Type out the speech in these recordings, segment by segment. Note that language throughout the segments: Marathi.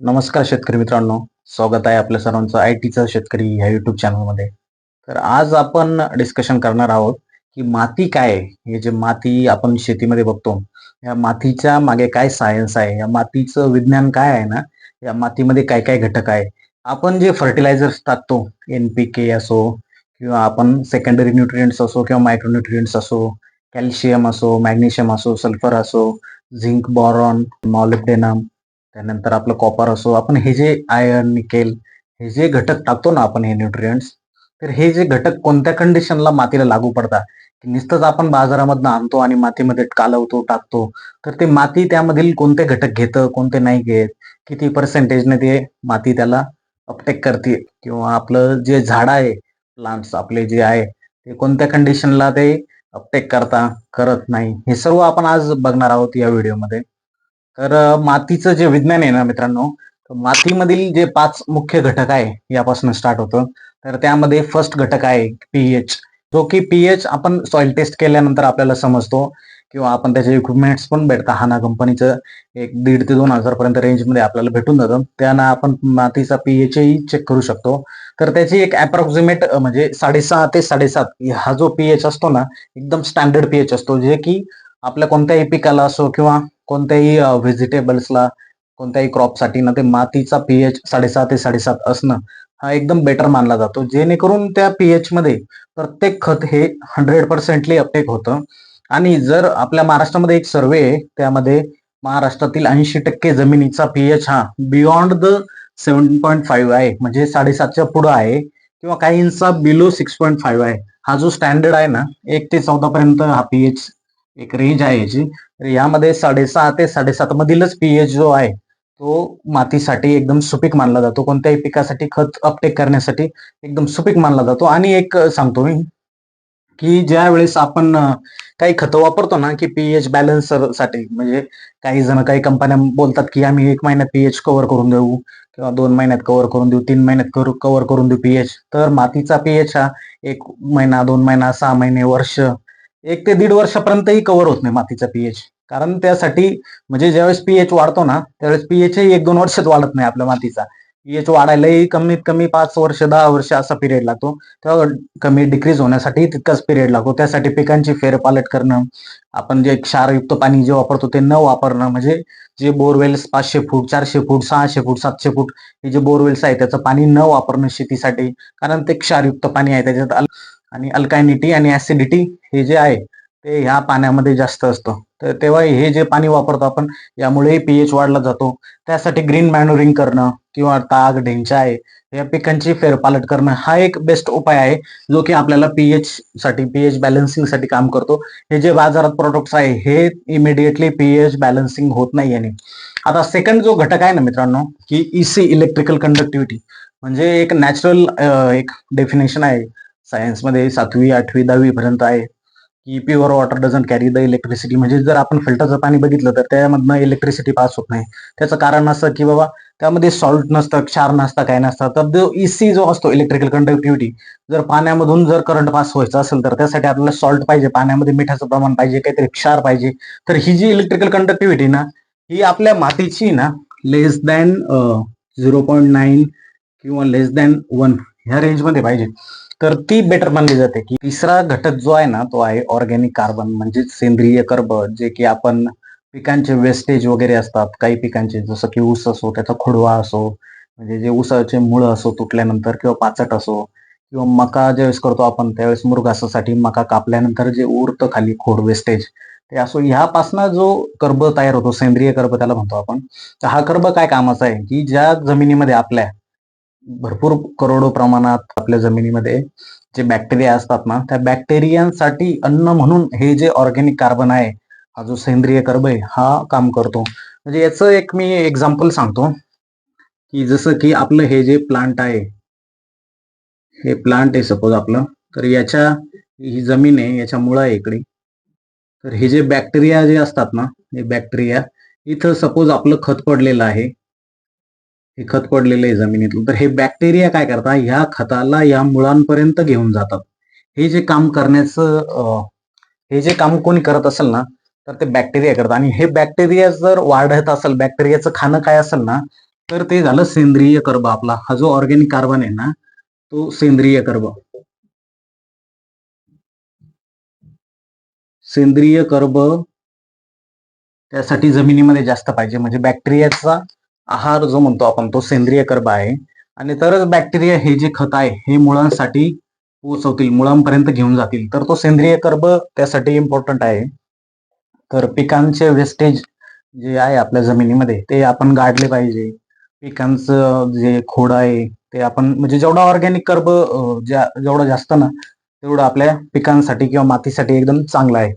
नमस्कार शेतकरी मित्रांनो. स्वागत आहे आपल्या सर्वांचं आय टीचं शेतकरी ह्या युट्यूब चॅनलमध्ये तर आज आपण डिस्कशन करणार आहोत की माती काय आहे? हे जे माती आपण शेतीमध्ये बघतो या मातीच्या मागे काय सायन्स आहे? या मातीचं विज्ञान काय आहे ना? या मातीमध्ये काय काय घटक आहे? आपण जे फर्टिलायझर्स टाकतो एन पी के असो किंवा आपण सेकंडरी न्यूट्रियंट्स असो किंवा मायक्रोन्युट्रिएंट्स असो कॅल्शियम असो मॅग्नेशियम असो सल्फर असो झिंक बॉरॉन मॉलिब्डेनम त्यानंतर आपलं कॉपर असो आपण हे जे आयर्न निकेल हे जे घटक टाकतो ना आपण हे न्यूट्रियंट्स तर हे जे घटक कोणत्या कंडिशनला मातीला लागू पडतात? की नुसतंच आपण बाजारामधनं आणतो आणि मातीमध्ये कालवतो टाकतो तर ते माती त्यामधील कोणते घटक घेतं कोणते नाही घेत? किती पर्सेंटेजने ते माती त्याला अपटेक करते? किंवा आपलं जे झाड आहे प्लांट्स आपले जे आहे ते कोणत्या कंडिशनला ते अपटेक करता करत नाही? हे सर्व आपण आज बघणार आहोत या व्हिडिओमध्ये तर मातीचं जे विज्ञान आहे ना मित्रांनो मातीमधील जे पाच मुख्य घटक आहे यापासून स्टार्ट होतं. तर त्यामध्ये फर्स्ट घटक आहे पीएच जो की पीएच आपण सॉइल टेस्ट केल्यानंतर आपल्याला समजतो किंवा आपण त्याचे इक्विपमेंट्स पण भेटतात हाना कंपनीचं एक दीड ते दोन हजार पर्यंत रेंजमध्ये आपल्याला भेटून जातं. त्यांना आपण मातीचा पीएचही चेक करू शकतो. तर त्याची एक अप्रॉक्सिमेट म्हणजे साडेसहा ते साडेसात हा जो पीएच असतो ना एकदम स्टँडर्ड पीएच असतो. जे की आपल्या कोणत्याही पिकाला असो किंवा कोणत्याही व्हेजिटेबल्सला कोणत्याही क्रॉपसाठी ना ते मातीचा पीएच साडेसहा ते साडेसात असणं हा एकदम बेटर मानला जातो. जेणेकरून त्या पीएच मध्ये प्रत्येक खत हे हंड्रेड पर्सेंटली अपटेक होतं. आणि जर आपल्या महाराष्ट्रामध्ये एक सर्वे आहे त्यामध्ये महाराष्ट्रातील ऐंशी टक्के जमिनीचा पीएच हा beyond the seven point five आहे म्हणजे साडेसातच्या पुढं आहे किंवा काहींचा बिलो सिक्स पॉईंट फाईव्ह आहे. हा जो स्टँडर्ड आहे ना एक ते चौदा पर्यंत हा पीएच एक रेंज आहे याची. तर यामध्ये साडेसहा ते साडेसात मधीलच पीएच जो आहे तो मातीसाठी एकदम सुपीक मानला जातो. कोणत्याही पिकासाठी खत अपटेक करण्यासाठी एकदम सुपीक मानला जातो. आणि एक सांगतो मी की ज्या वेळेस आपण काही खतं वापरतो ना की पीएच बॅलन्सरसाठी म्हणजे काही जण काही कंपन्या बोलतात की आम्ही एक महिन्यात पीएच कव्हर करून देऊ किंवा दोन महिन्यात कव्हर करून देऊ तीन महिन्यात कव्हर करून देऊ पीएच तर मातीचा पीएच हा एक महिना दोन महिना सहा महिने वर्ष एक ते दीड वर्षापर्यंतही कव्हर होत नाही मातीचा पीएच कारण त्यासाठी म्हणजे ज्यावेळेस पीएच वाढतो ना त्यावेळेस पीएचही एक दोन वर्षात वाढत नाही आपल्या मातीचा. पीएच वाढायलाही कमीत कमी पाच वर्ष दहा वर्ष असा पिरियड लागतो. तेव्हा कमी डिक्रीज होण्यासाठी तितकाच पिरियड लागतो. त्यासाठी पिकांची फेरपालट करणं आपण जे क्षारयुक्त पाणी जे वापरतो ते न वापरणं म्हणजे जे बोरवेल्स पाचशे फूट चारशे फूट सहाशे फूट सातशे फूट हे जे बोरवेल्स आहे त्याचं पाणी न वापरणं शेतीसाठी कारण ते क्षारयुक्त पाणी आहे त्याच्यात आणि अल्कायनिटी आणि ऍसिडिटी हे जे आहे ते ह्या पाण्यामध्ये जास्त असतं. तर तेव्हा हे जे पाणी वापरतो आपण यामुळे पीएच वाढला जातो. त्यासाठी ग्रीन मॅन्युरिंग करणं किंवा ताग ढेंचा आहे या पिकांची फेरपालट करणं हा एक बेस्ट उपाय आहे जो की आपल्याला पीएच साठी पीएच बॅलन्सिंगसाठी काम करतो. हे जे बाजारात प्रोडक्ट्स आहे हे इमिडिएटली पीएच बॅलन्सिंग होत नाही याने. आता सेकंड जो घटक आहे ना मित्रांनो की इसी इलेक्ट्रिकल कंडक्टिव्हिटी म्हणजे एक नॅचरल एक डेफिनेशन आहे. सायन्समध्ये सातवी आठवी दहावी पर्यंत आहे की pure water doesn't carry the electricity म्हणजे जर आपण फिल्टरचं पाणी बघितलं तर त्यामधनं इलेक्ट्रिसिटी पास होत नाही. त्याचं कारण असं की बाबा त्यामध्ये सॉल्ट नसतं क्षार नसतं काय नसतं. तर जो इसी जो असतो इलेक्ट्रिकल कंडक्टिव्हिटी जर पाण्यामधून जर करंट पास व्हायचं असेल तर त्यासाठी आपल्याला सॉल्ट पाहिजे. पाण्यामध्ये मिठाचं प्रमाण पाहिजे काहीतरी क्षार पाहिजे. तर ही जी इलेक्ट्रिकल कंडक्टिव्हिटी ना ही आपल्या मातीची ना less than zero point nine किंवा लेस दॅन वन ह्या रेंजमध्ये पाहिजे. तर ती बेटर मानली जाते की तिसरा घटक जो आहे ना तो आहे ऑर्गॅनिक कार्बन म्हणजे सेंद्रिय कर्ब जे की आपण पिकांचे वेस्टेज वगैरे असतात काही पिकांचे जसं की ऊस असो त्याचा खोडवा असो म्हणजे जे ऊसाचे मुळं असो तुटल्यानंतर किंवा पाचट असो किंवा मका ज्यावेळेस करतो आपण त्यावेळेस मृगासासाठी मका कापल्यानंतर जे उरतं खाली खोड वेस्टेज ते असो ह्यापासनं जो कर्ब तयार होतो सेंद्रिय कर्ब त्याला म्हणतो आपण तर हा कर्ब काय कामाचा आहे की ज्या जमिनीमध्ये आपल्या भरपूर करोडो प्रमाणात आपल्या जमिनीमध्ये जे बॅक्टेरिया असतात ना त्या बॅक्टेरियांसाठी अन्न म्हणून हे जे ऑर्गॅनिक कार्बन आहे हा जो सेंद्रिय कर्ब आहे हा काम करतो. म्हणजे याचं एक मी एक्झाम्पल सांगतो. की जसं की आपलं हे जे प्लांट आहे हे प्लांट आहे सपोज आपलं तर याच्या ही जमीन आहे याच्या मुळं आहे इकडे. तर हे जे बॅक्टेरिया जे असतात ना हे बॅक्टेरिया इथं सपोज आपलं खत पडलेलं आहे. हे खत पडलेलं आहे जमिनीतलं. तर हे बॅक्टेरिया काय करतात? ह्या खताला या मुळांपर्यंत घेऊन जातात. हे जे काम करण्याचं हे जे काम कोणी करत असेल ना तर ते बॅक्टेरिया करतात. आणि हे बॅक्टेरिया जर वाढत असेल बॅक्टेरियाचं खाणं काय असेल ना तर ते झालं सेंद्रिय कर्ब आपला. हा जो ऑर्गॅनिक कार्बन आहे ना तो सेंद्रिय कर्ब. सेंद्रिय कर्ब त्यासाठी जमिनीमध्ये जास्त पाहिजे. म्हणजे बॅक्टेरियाचा आहार जो म्हणतो आपण तो सेंद्रिय कर्ब आहे. आणि तरच बॅक्टेरिया हे जे खत आहे हे मुळांसाठी पोचवतील मुळांपर्यंत घेऊन जातील. तर तो सेंद्रिय कर्ब त्यासाठी इम्पॉर्टंट आहे. तर पिकांचे वेस्टेज जे आहे आपल्या जमिनीमध्ये ते आपण गाडले पाहिजे. पिकांचं जे खोड आहे ते आपण म्हणजे जेवढा ऑर्गॅनिक कर्ब ज्या जेवढं जास्त ना तेवढं आपल्या पिकांसाठी किंवा मातीसाठी एकदम चांगलं आहे.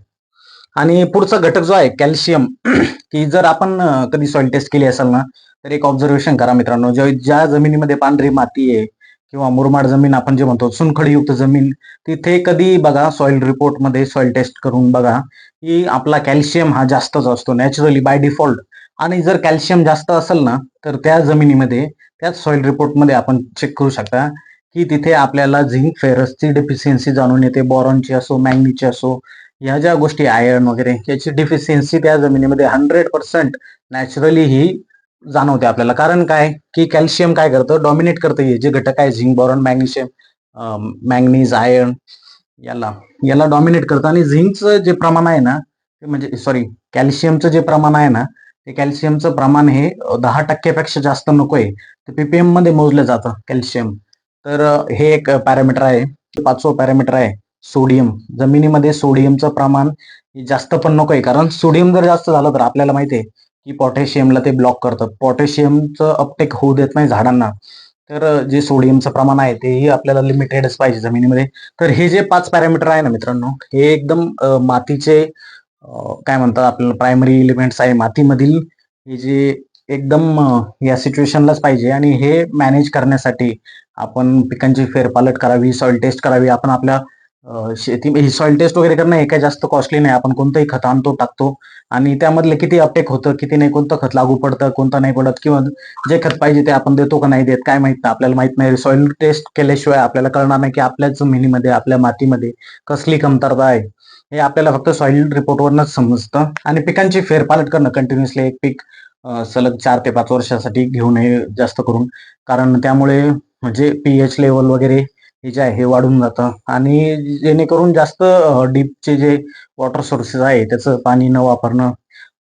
आणि पुढचा घटक जो आहे कॅल्शियम. की जर आपण कधी सॉइल टेस्ट केली असेल ना तर एक ऑब्झर्वेशन करा मित्रांनो. ज्या जमिनीमध्ये पांढरी माती आहे किंवा मुरमाड जमीन आपण जे म्हणतो चुनखडीयुक्त जमीन तिथे कधी बघा सॉइल रिपोर्टमध्ये सॉइल टेस्ट करून बघा की आपला कॅल्शियम हा जास्तच असतो. नॅचरली बाय डिफॉल्ट आणि जर कॅल्शियम जास्त असेल ना तर त्या जमिनीमध्ये त्याच सॉइल रिपोर्टमध्ये आपण चेक करू शकता की तिथे आपल्याला झिंक फेरसची डेफिशियन्सी जाणून येते. बॉरॉनची असो मॅग्नीची असो या ज्या गोष्टी आयर्न वगैरे याची डिफिशियन्सी त्या जमिनीमध्ये हंड्रेड पर्सेंट नॅचरली ही जाणवते आपल्याला. कारण काय? की कॅल्शियम काय करतं? डॉमिनेट करतं हे. जे घटक आहे zinc boron magnesium manganese iron याला याला डॉमिनेट करतं. आणि झिंकचं जे प्रमाण आहे ना ते म्हणजे सॉरी कॅल्शियमचं जे प्रमाण आहे ना ते कॅल्शियमचं प्रमाण हे दहा टक्क्यापेक्षा जास्त नको आहे ते पीपीएममध्ये मोजलं जातं कॅल्शियम तर हे एक पॅरामीटर आहे. पाचवं पॅरामीटर आहे सोडियम जमिनीमध्ये सोडियमचं प्रमाण जास्त पण नको आहे कारण सोडियम जर जास्त झालं तर आपल्याला माहिती आहे की पोटॅशियमला ते ब्लॉक करतं पोटॅशियमचं अपटेक होऊ देत नाही झाडांना. तर जे सोडियमचं प्रमाण आहे तेही आपल्याला लिमिटेडच पाहिजे जमिनीमध्ये. तर हे जे पाच पॅरामीटर आहे ना मित्रांनो हे एकदम मातीचे काय म्हणतात आपल्याला प्रायमरी इलिमेंट्स आहे. मातीमधील हे जे एकदम या सिच्युएशनलाच पाहिजे. आणि हे मॅनेज करण्यासाठी आपण पिकांची फेरपालट करावी सॉइल टेस्ट करावी. आपण आपल्या शेती शेती सॉइल टेस्ट वगैरे करणं हे काही जास्त कॉस्टली नाही. आपण कोणतंही खत आणतो टाकतो. आणि त्यामधले किती अपटेक होतं किती नाही कोणतं खत लागू पडतं कोणतं नाही पडत किंवा जे खत पाहिजे ते आपण देतो का नाही देत काय माहीत नाही. आपल्याला माहीत नाही. सॉइल टेस्ट केल्याशिवाय आपल्याला कळणार नाही की आपल्या जमिनीमध्ये आपल्या मातीमध्ये कसली कमतरता आहे. हे आपल्याला फक्त सॉइल रिपोर्टवरनच समजतं. आणि पिकांची फेरपालट करणं कंटिन्युअसली एक पीक सलग चार ते पाच वर्षासाठी घेऊ नये जास्त करून. कारण त्यामुळे म्हणजे पीएच लेवल वगैरे हे जे आहे हे वाढून जातं. आणि जेणेकरून जास्त डीपचे जे वॉटर सोर्सेस आहे त्याचं पाणी न वापरणं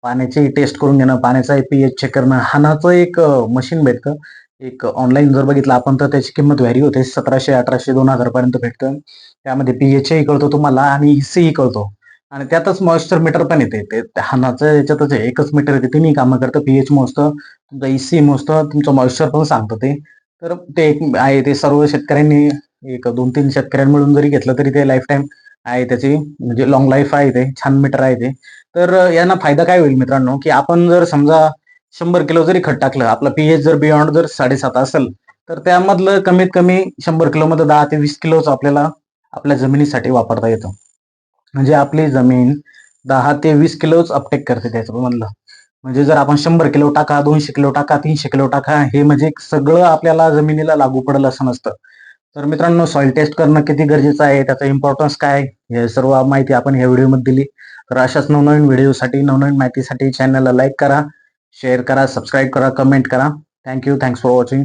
पाण्याची टेस्ट करून घेणं पाण्याचा पीएच चेक करणं हानाचं एक मशीन भेटतं. एक ऑनलाईन जर बघितलं आपण तर त्याची किंमत व्हॅरी होते सतराशे अठराशे दोन हजारपर्यंत भेटतं. त्यामध्ये पीएचही कळतो तुम्हाला आणि इसीही कळतो. आणि त्यातच मॉइश्चर मीटर पण येते. ते हानाचं याच्यातच आहे. एकच मीटर येते तिन्ही कामं करतं. पीएच मोजतं तुमचं इसी मोजतं तुमचं मॉइश्चर पण सांगतं ते. तर ते एक आहे ते सर्व शेतकऱ्यांनी एक दोन तीन शेतकऱ्यांनी जरी घेतलं तरी ते लाईफ टाईम आहे त्याची म्हणजे लॉंग लाईफ आहे ते छान मीटर आहे ते. तर यांना फायदा काय होईल मित्रांनो? की आपण जर समजा शंभर किलो जरी खत टाकलं आपला पीएच जर बियॉन्ड जर साडेसात असेल तर त्यामधलं कमीत कमी शंभर किलो मध्ये दहा ते वीस किलोच आपल्याला आपल्या जमिनीसाठी वापरता येतं. म्हणजे आपली जमीन दहा ते वीस किलोच अपटेक करते त्याच्यामधलं. म्हणजे जर आपण शंभर किलो टाका दोनशे किलो टाका तीनशे किलो टाका हे म्हणजे सगळं आपल्याला जमिनीला लागू पडेल असं नसतं. तर मित्रांनो सॉइल टेस्ट करणं किती गरजेचं आहे? त्याचा इम्पॉर्टन्स काय हे सर्व माहिती आपण ह्या व्हिडिओमध्ये दिली. तर अशाच नवनवीन व्हिडिओसाठी नवनवीन माहितीसाठी चॅनलला लाईक करा शेअर करा सबस्क्राईब करा कमेंट करा. Thank you thanks for watching